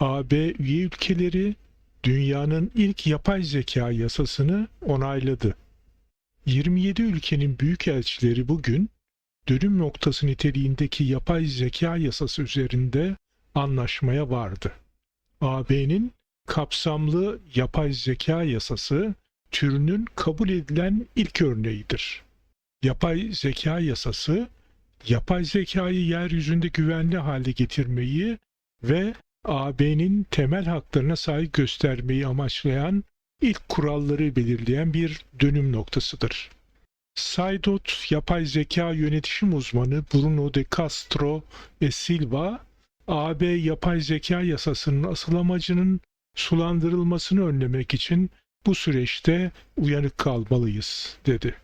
AB üye ülkeleri dünyanın ilk yapay zeka yasasını onayladı. 27 ülkenin büyükelçileri bugün dönüm noktası niteliğindeki yapay zeka yasası üzerinde anlaşmaya vardı. AB'nin kapsamlı yapay zeka yasası türünün kabul edilen ilk örneğidir. Yapay zeka yasası, yapay zekayı yeryüzünde güvenli hale getirmeyi ve AB'nin temel haklarına saygı göstermeyi amaçlayan ilk kuralları belirleyen bir dönüm noktasıdır. Saydot yapay zeka yönetişim uzmanı Bruno de Castro e Silva, AB yapay zeka yasasının asıl amacının sulandırılmasını önlemek için bu süreçte uyanık kalmalıyız dedi.